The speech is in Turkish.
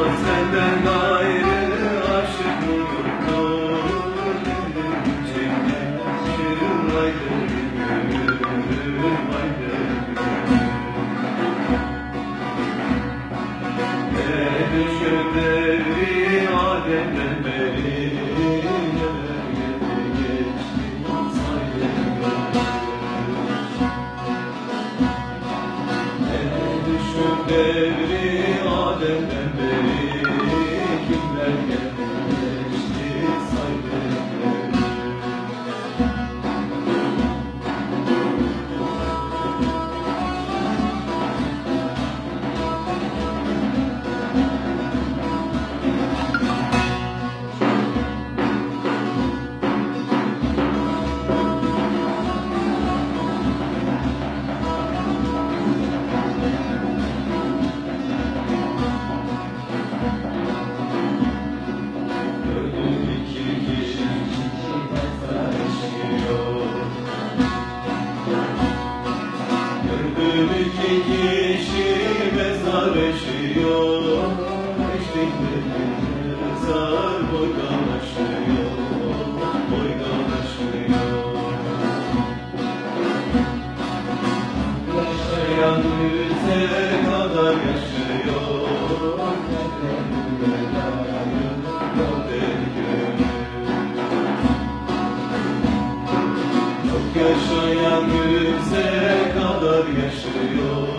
Senden ayrı aşık olur Şimdi çığlaydı gönlüm ayrı Ne düşün devri Adem'den beri Yeah. Adem'den beri Kişi mezar eşiyor Eşlikleri mezar boydalaşıyor Boydalaşıyor Yaşayan yüze kadar yaşıyor Çok yaşayan yüze kadar yaşıyor